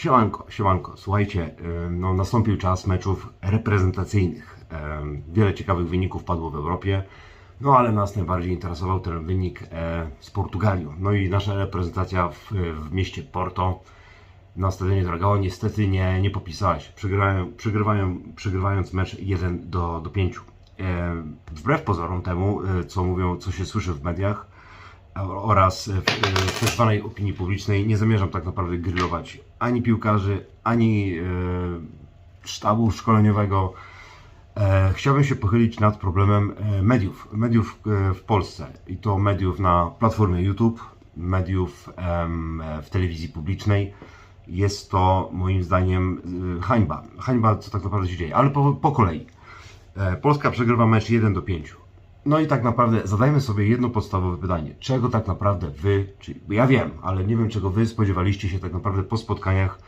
Siemanko, siemanko. Słuchajcie, y, no, nastąpił czas meczów reprezentacyjnych. Y, Wiele ciekawych wyników padło w Europie, no ale nas najbardziej interesował ten wynik e, z Portugalią. No i nasza reprezentacja w, w mieście Porto na stadionie Dragao niestety nie, nie popisała się, przegrywają, przegrywają, przegrywając mecz 1 do, do 5. E, Wbrew pozorom temu, co mówią, co się słyszy w mediach, oraz w, w tak opinii publicznej nie zamierzam tak naprawdę grillować ani piłkarzy, ani e, sztabu szkoleniowego. E, chciałbym się pochylić nad problemem e, mediów, mediów w Polsce i to mediów na platformie YouTube, mediów w telewizji publicznej. Jest to moim zdaniem hańba. Hańba, co tak naprawdę się dzieje, ale po, po kolei. Polska przegrywa mecz 1 do 5. No i tak naprawdę zadajmy sobie jedno podstawowe pytanie. Czego tak naprawdę wy, czyli ja wiem, ale nie wiem czego wy spodziewaliście się tak naprawdę po spotkaniach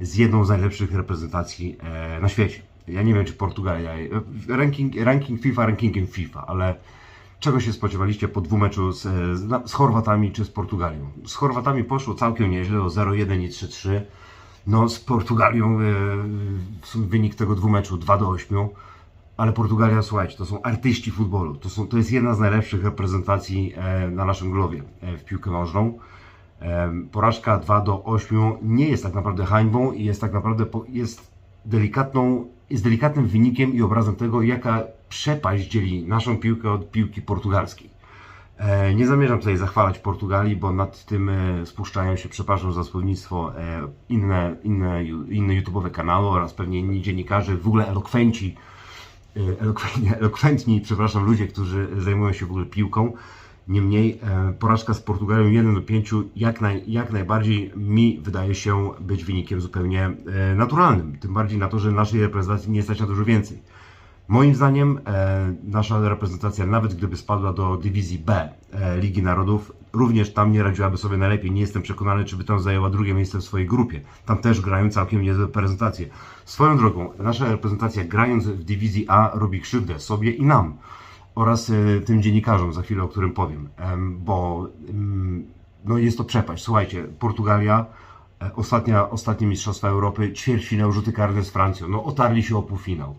z jedną z najlepszych reprezentacji e, na świecie. Ja nie wiem czy Portugalia, e, ranking, ranking FIFA rankingiem FIFA, ale czego się spodziewaliście po dwumeczu z, e, z, Chorwatami czy z Portugalią? Z Chorwatami poszło całkiem nieźle, o 0-1 i 3-3. No z Portugalią wynik tego dwumeczu 2 do 8. Ale Portugalia, słuchajcie, to są artyści futbolu. To, są, to jest jedna z najlepszych reprezentacji e, na naszym globie e, w piłkę nożną. Porażka 2 do 8 nie jest tak naprawdę hańbą i jest tak naprawdę jest delikatną, jest delikatnym wynikiem i obrazem tego, jaka przepaść dzieli naszą piłkę od piłki portugalskiej. E, Nie zamierzam tutaj zachwalać Portugalii, bo nad tym spuszczają się, przepraszam za słownictwo, inne, inne, inne YouTube'owe kanały oraz pewnie inni dziennikarze, w ogóle elokwenci, elokwentni, elokwentni, przepraszam, ludzie, którzy zajmują się w ogóle piłką. Niemniej e, porażka z Portugalią 1 do 5 jak, naj, jak najbardziej mi wydaje się być wynikiem zupełnie e, naturalnym. Tym bardziej na to, że naszej reprezentacji nie stać na dużo więcej. Moim zdaniem e, nasza reprezentacja, nawet gdyby spadła do dywizji B e, Ligi Narodów, również tam nie radziłaby sobie najlepiej. Nie jestem przekonany, czy by tam zajęła drugie miejsce w swojej grupie. Tam też grają całkiem niezłe reprezentacje. Swoją drogą, nasza reprezentacja grając w dywizji A robi krzywdę sobie i nam oraz e, tym dziennikarzom, za chwilę o którym powiem, Em, bo em, no jest to przepaść. Słuchajcie, Portugalia, e, ostatnia, ostatnie Mistrzostwa Europy, ćwierćfinał, rzuty karne z Francją, no otarli się o półfinał.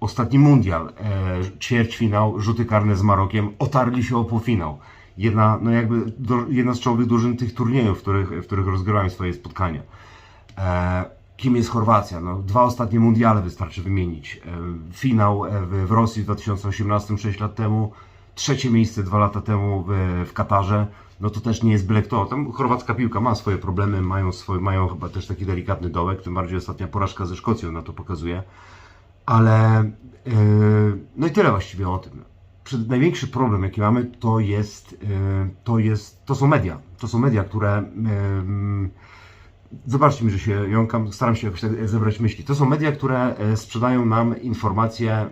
Ostatni mundial, e, ćwierćfinał, rzuty karne z Marokiem, otarli się o półfinał. Jedna, no jakby, do, jedna z czołowych drużyn tych turniejów, w których, w których rozgrywają swoje spotkania. E, kim jest Chorwacja? No, dwa ostatnie mundiale wystarczy wymienić. E, finał e, w, w Rosji w 2018, 6 lat temu, trzecie miejsce dwa lata temu w, w Katarze. No to też nie jest byle kto. Tam chorwacka piłka ma swoje problemy, mają, swoje, mają chyba też taki delikatny dołek, tym bardziej ostatnia porażka ze Szkocją na to pokazuje. Ale yy, no i tyle właściwie o tym. Największy problem, jaki mamy, to jest, yy, to jest, to są media. To są media, które Zobaczcie mi, że się jąkam, staram się jakoś tak zebrać myśli. To są media, które e, sprzedają nam informacje e,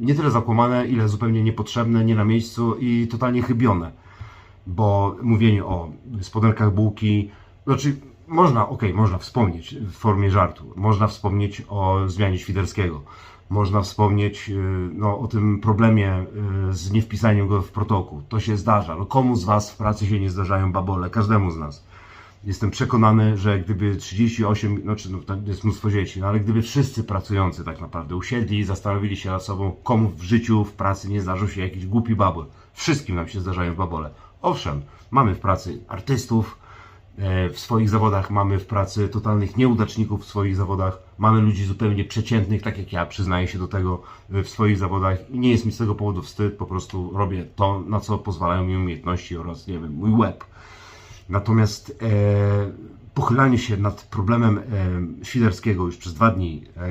nie tyle zakłamane, ile zupełnie niepotrzebne, nie na miejscu i totalnie chybione. Bo mówienie o spodenkach bułki, znaczy można, okej, można wspomnieć w formie żartu, można wspomnieć o zmianie Świderskiego, można wspomnieć e, no, o tym problemie e, z niewpisaniem go w protokół. To się zdarza. No, komu z Was w pracy się nie zdarzają babole? Każdemu z nas. Jestem przekonany, że gdyby 38, no czy no, tam jest mnóstwo dzieci, no ale gdyby wszyscy pracujący tak naprawdę usiedli i zastanowili się nad sobą, komu w życiu, w pracy nie zdarzył się jakiś głupi babol. Wszystkim nam się zdarzają babole. Owszem, mamy w pracy artystów, w swoich zawodach mamy w pracy totalnych nieudaczników w swoich zawodach, mamy ludzi zupełnie przeciętnych, tak jak ja, przyznaję się do tego e, w swoich zawodach i nie jest mi z tego powodu wstyd, po prostu robię to, na co pozwalają mi umiejętności oraz, nie wiem, mój łeb. Natomiast e, pochylanie się nad problemem e, Świderskiego już przez dwa dni, e,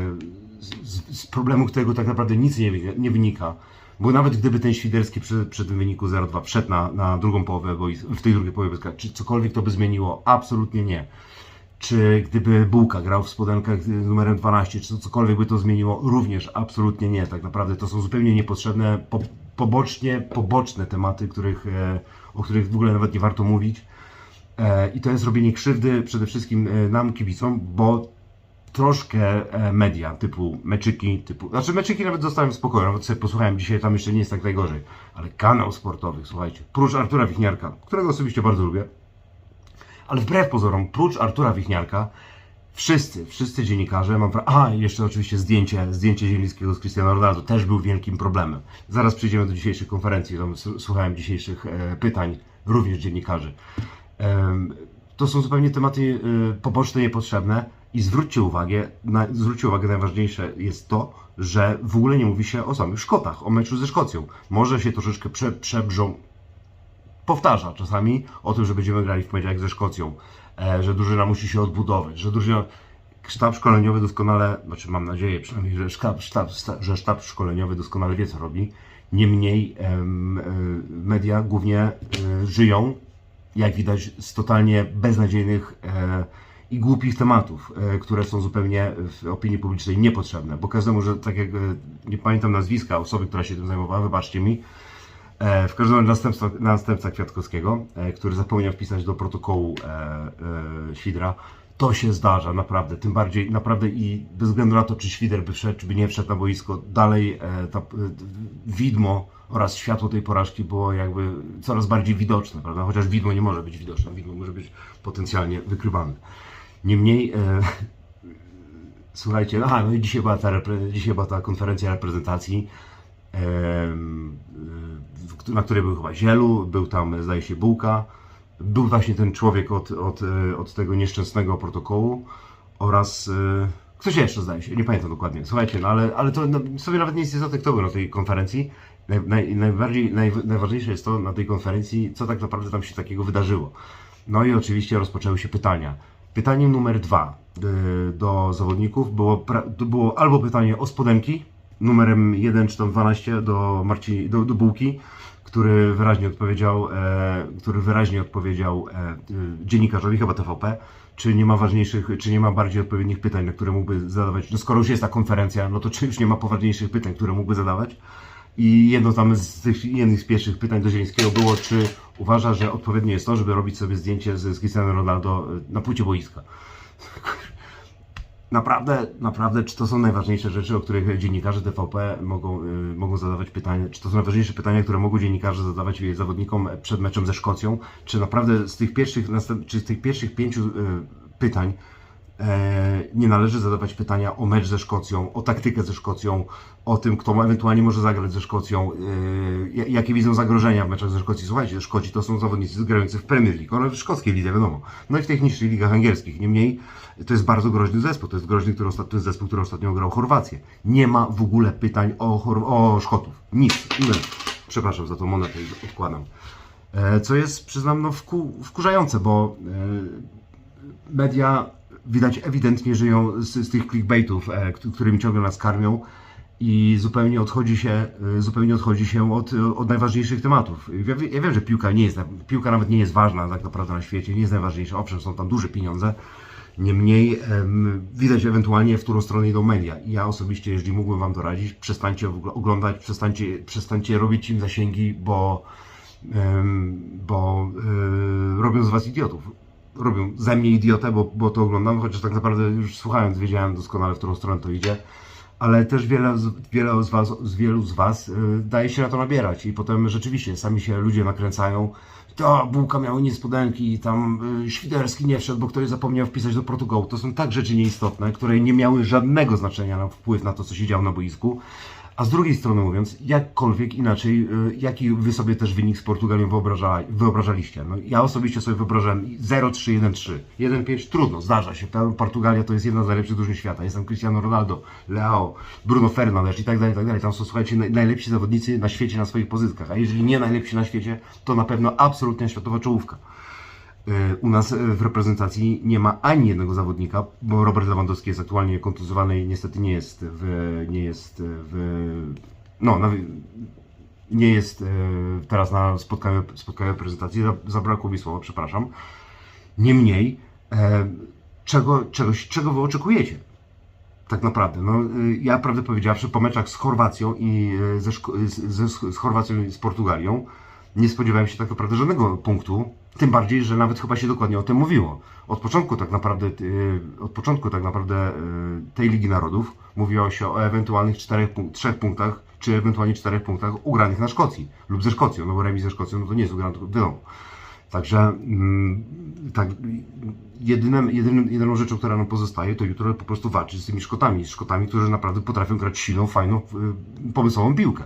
z, z problemu, którego tak naprawdę nic nie, nie wynika, bo nawet gdyby ten Świderski przy, tym wyniku 0-2 wszedł na, na drugą połowę, bo w tej drugiej połowie, czy cokolwiek to by zmieniło? Absolutnie nie. Czy gdyby Bułka grał w spodenkach z numerem 12, czy cokolwiek by to zmieniło? Również absolutnie nie. Tak naprawdę to są zupełnie niepotrzebne, po, pobocznie, poboczne tematy, których, e, o których w ogóle nawet nie warto mówić. E, I to jest robienie krzywdy przede wszystkim e, nam, kibicom, bo troszkę e, media typu meczyki, typu. Znaczy meczyki nawet zostałem w spokoju, nawet sobie posłuchałem dzisiaj, tam jeszcze nie jest tak najgorzej. Ale kanał sportowy, słuchajcie, prócz Artura Wichniarka, którego osobiście bardzo lubię, ale wbrew pozorom, prócz Artura Wichniarka, Wszyscy, wszyscy dziennikarze, mam pra- A, jeszcze oczywiście zdjęcie, zdjęcie Zielińskiego z Cristiano Ronaldo też był wielkim problemem. Zaraz przejdziemy do dzisiejszej konferencji, tam słuchałem dzisiejszych e, pytań również dziennikarzy. Em, To są zupełnie tematy e, poboczne, niepotrzebne i zwróćcie uwagę, na, zwróćcie uwagę, najważniejsze jest to, że w ogóle nie mówi się o samych Szkotach, o meczu ze Szkocją. Może się troszeczkę prze, przebrzą, powtarza czasami o tym, że będziemy grali w poniedziałek ze Szkocją, e, że drużyna musi się odbudować, że drużyna, sztab szkoleniowy doskonale, znaczy mam nadzieję przynajmniej, że sztab, sztab, że sztab szkoleniowy doskonale wie, co robi. Niemniej em, e, media głównie e, żyją, jak widać, z totalnie beznadziejnych i głupich tematów, e, które są zupełnie w opinii publicznej niepotrzebne. Bo każdemu, że tak jak e, nie pamiętam nazwiska osoby, która się tym zajmowała, wybaczcie mi, E, W każdym razie następca, następca Kwiatkowskiego, który zapomniał wpisać do protokołu Świdra, to się zdarza, naprawdę. Tym bardziej, naprawdę i bez względu na to, czy Świder by wszedł, czy by nie wszedł na boisko, dalej ta, widmo oraz światło tej porażki było jakby coraz bardziej widoczne, prawda? Chociaż widmo nie może być widoczne, widmo może być potencjalnie wykrywane. Niemniej, e, słuchajcie, aha, no i dzisiaj była ta, dzisiaj była ta konferencja reprezentacji y, na której był chyba Zielu, był tam zdaje się Bułka, był właśnie ten człowiek od, od, y, od tego nieszczęsnego protokołu oraz y, ktoś jeszcze zdaje się, nie pamiętam dokładnie, słuchajcie, no ale, ale to no, sobie nawet nie jest istotne kto był na tej konferencji, naj, najbardziej, naj, najważniejsze jest to na tej konferencji, co tak naprawdę tam się takiego wydarzyło. No i oczywiście rozpoczęły się pytania. Pytaniem numer dwa y, do zawodników było, było albo pytanie o spodenki, numerem 1 czy tam 12 do, Marci, do, do Bułki, który wyraźnie odpowiedział, e, który wyraźnie odpowiedział e, y, dziennikarzowi, chyba TVP, czy nie ma ważniejszych, czy nie ma bardziej odpowiednich pytań, na które mógłby zadawać. No skoro już jest ta konferencja, no to czy już nie ma poważniejszych pytań, które mógłby zadawać? I jedno tam z tych jednych z pierwszych pytań do Zielińskiego było, czy uważa, że odpowiednie jest to, żeby robić sobie zdjęcie z, Cristiano Ronaldo e, na płycie boiska. Naprawdę, naprawdę, czy to są najważniejsze rzeczy, o których dziennikarze TVP mogą, y, mogą zadawać pytania, czy to są najważniejsze pytania, które mogą dziennikarze zadawać zawodnikom przed meczem ze Szkocją, czy naprawdę z tych pierwszych, czy z tych pierwszych pięciu y, pytań nie należy zadawać pytania o mecz ze Szkocją, o taktykę ze Szkocją, o tym, kto ewentualnie może zagrać ze Szkocją, ja- jakie widzą zagrożenia w meczach ze Szkocji. Słuchajcie, Szkoci to są zawodnicy grający w Premier League, oraz w szkockiej lidze, wiadomo. No i w tych niższych ligach angielskich. Niemniej to jest bardzo groźny zespół. To jest groźny, który ostatnio, to jest zespół, który ostatnio grał Chorwację. Nie ma w ogóle pytań o, o Szkotów. Nic. Nie. Przepraszam za tą monetę odkładam. E, Co jest, przyznam, no, wku, wkurzające, bo e, media widać ewidentnie żyją z, z tych clickbaitów, e, którymi ciągle nas karmią i zupełnie odchodzi się, e, zupełnie odchodzi się od, od najważniejszych tematów. Ja, ja wiem, że piłka nie jest, piłka nawet nie jest ważna tak naprawdę na świecie, nie jest najważniejsza, owszem, są tam duże pieniądze, Niemniej em, widać ewentualnie, w którą stronę idą media. Ja osobiście, jeżeli mógłbym Wam doradzić, przestańcie oglądać, przestańcie, przestańcie robić im zasięgi, bo, bo e, robią z Was idiotów. Robią ze mnie idiotę, bo, bo to oglądam, chociaż tak naprawdę już słuchając wiedziałem doskonale, w którą stronę to idzie. Ale też wiele wiele z, was, z wielu z Was y, daje się na to nabierać i potem rzeczywiście sami się ludzie nakręcają. To bułka miała niespodzianki, tam y, Świderski nie wszedł, bo ktoś zapomniał wpisać do protokołu. To są tak rzeczy nieistotne, które nie miały żadnego znaczenia na wpływ na to, co się działo na boisku. A z drugiej strony mówiąc, jakkolwiek inaczej, y, jaki wy sobie też wynik z Portugalią wyobraża, wyobrażaliście? No, ja osobiście sobie wyobrażałem 0-3-1-3. 1-5 trudno, zdarza się. Portugalia to jest jedna z najlepszych drużyn świata. Jest tam Cristiano Ronaldo, Leo, Bruno Fernandes i tak dalej, i tak dalej. Tam są, słuchajcie, naj, najlepsi zawodnicy na świecie na swoich pozycjach. A jeżeli nie najlepsi na świecie, to na pewno absolutnie światowa czołówka. Y, U nas y, w reprezentacji nie ma ani jednego zawodnika, bo Robert Lewandowski jest aktualnie kontuzowany i niestety nie jest w, nie jest w, no, nie jest y, teraz na spotkaniu, spotkaniu reprezentacji, Za- zabrakło mi słowa, przepraszam. Niemniej, e, czego, czegoś, czego wy oczekujecie? Tak naprawdę. No, ja prawdę powiedziawszy, po meczach z Chorwacją i ze, z, z Chorwacją i z Portugalią nie spodziewałem się tak naprawdę żadnego punktu. Tym bardziej, że nawet chyba się dokładnie o tym mówiło. Od początku tak naprawdę, y, od początku tak naprawdę y, tej Ligi Narodów mówiło się o ewentualnych czterech, trzech punktach, czy ewentualnie czterech punktach ugranych na Szkocji lub ze Szkocją. No bo remis ze Szkocją no to nie jest ugrany, tylko wiadomo. Także mm, tak, jedynym, jedynym, jedyną rzeczą, która nam pozostaje, to jutro po prostu walczyć z tymi Szkotami. Szkotami, którzy naprawdę potrafią grać silną, fajną, pomysłową piłkę.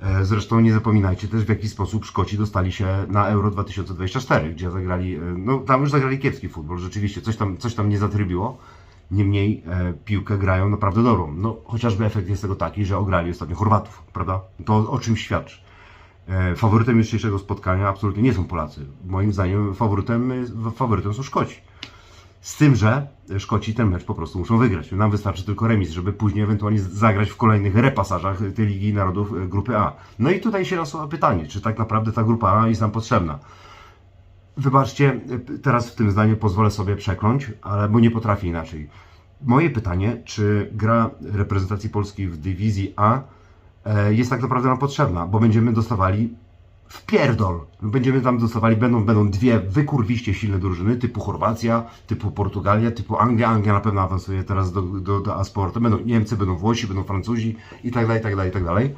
E, Zresztą nie zapominajcie też, w jaki sposób Szkoci dostali się na Euro 2024, gdzie zagrali, e, no tam już zagrali kiepski futbol, rzeczywiście, coś tam, coś tam nie zatrybiło. Niemniej e, piłkę grają naprawdę dobrą. No, chociażby efekt jest tego taki, że ograli ostatnio Chorwatów, prawda? To o czym świadczy. E, faworytem jutrzejszego spotkania absolutnie nie są Polacy. Moim zdaniem faworytem, faworytem są Szkoci. Z tym, że Szkoci ten mecz po prostu muszą wygrać. Nam wystarczy tylko remis, żeby później ewentualnie zagrać w kolejnych repasażach tej Ligi Narodów e, grupy A. No i tutaj się nasuwa pytanie, czy tak naprawdę ta grupa A jest nam potrzebna. Wybaczcie, e, teraz w tym zdaniu pozwolę sobie przekląć, ale bo nie potrafię inaczej. Moje pytanie, czy gra reprezentacji Polski w dywizji A e, jest tak naprawdę nam potrzebna, bo będziemy dostawali w pierdol. Będziemy tam dostawali, będą, będą dwie wykurwiście silne drużyny, typu Chorwacja, typu Portugalia, typu Anglia. Anglia na pewno awansuje teraz do, do, do A-Sportu. Będą Niemcy, będą Włosi, będą Francuzi i tak dalej, i tak dalej, i tak dalej.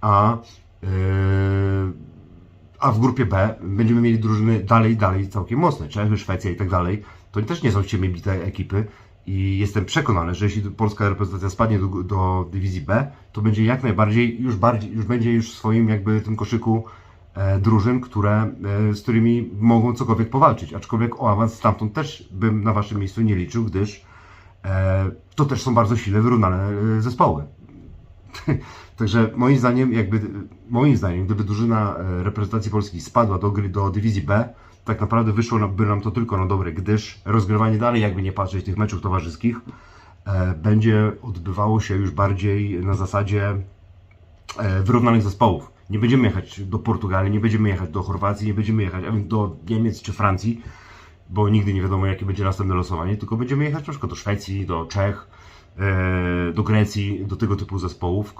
A, yy, a w grupie B będziemy mieli drużyny dalej, dalej całkiem mocne. Czechy, Szwecja i tak dalej. To też nie są ciemię bite ekipy. I jestem przekonany, że jeśli polska reprezentacja spadnie do, do dywizji B, to będzie jak najbardziej, już bardziej, już będzie już w swoim jakby tym koszyku drużyn, które, e, z którymi mogą cokolwiek powalczyć. Aczkolwiek o awans stamtąd też bym na waszym miejscu nie liczył, gdyż e, to też są bardzo silne, wyrównane e, zespoły. Także moim zdaniem, jakby, moim zdaniem, gdyby drużyna e, reprezentacji Polski spadła do gry do dywizji B, tak naprawdę wyszło by nam to tylko na dobre, gdyż rozgrywanie dalej, jakby nie patrzeć tych meczów towarzyskich, e, będzie odbywało się już bardziej na zasadzie e, wyrównanych zespołów. Nie będziemy jechać do Portugalii, nie będziemy jechać do Chorwacji, nie będziemy jechać a więc do Niemiec czy Francji, bo nigdy nie wiadomo, jakie będzie następne losowanie, tylko będziemy jechać na przykład do Szwecji, do Czech, e, do Grecji, do tego typu zespołów.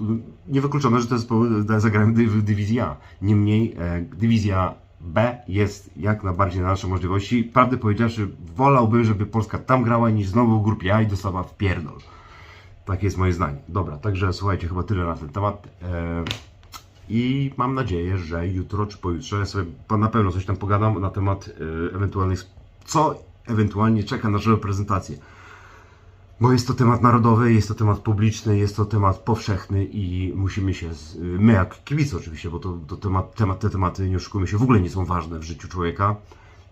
Niewykluczone, że te zespoły zagrają w dywizji A. Niemniej e, dywizja B jest jak najbardziej na nasze możliwości. Prawdę powiedziawszy, wolałbym, żeby Polska tam grała, niż znowu w grupie A i dostała w pierdol. Takie jest moje zdanie. Dobra, także słuchajcie, chyba tyle na ten temat. I mam nadzieję, że jutro czy pojutrze sobie na pewno coś tam pogadam na temat e, ewentualnych, co ewentualnie czeka naszą reprezentację. Bo jest to temat narodowy, jest to temat publiczny, jest to temat powszechny i musimy się, z, my jak kibice oczywiście, bo to, to temat, temat, te tematy, nie oszukujmy się, w ogóle nie są ważne w życiu człowieka.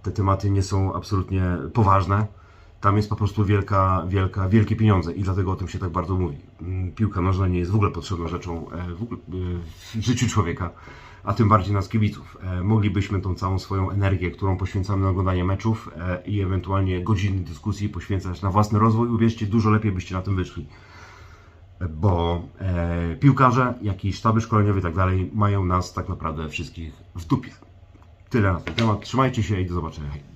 Te tematy nie są absolutnie poważne. Tam jest po prostu wielka, wielka, wielkie pieniądze i dlatego o tym się tak bardzo mówi. Mm, Piłka nożna nie jest w ogóle potrzebną rzeczą e, e, w życiu człowieka, a tym bardziej nas kibiców. E, Moglibyśmy tą całą swoją energię, którą poświęcamy na oglądanie meczów i ewentualnie godziny dyskusji poświęcać na własny rozwój. Uwierzcie, dużo lepiej byście na tym wyszli. Bo piłkarze, jak i sztaby szkoleniowe i tak dalej mają nas tak naprawdę wszystkich w dupie. Tyle na ten temat. Trzymajcie się i do zobaczenia.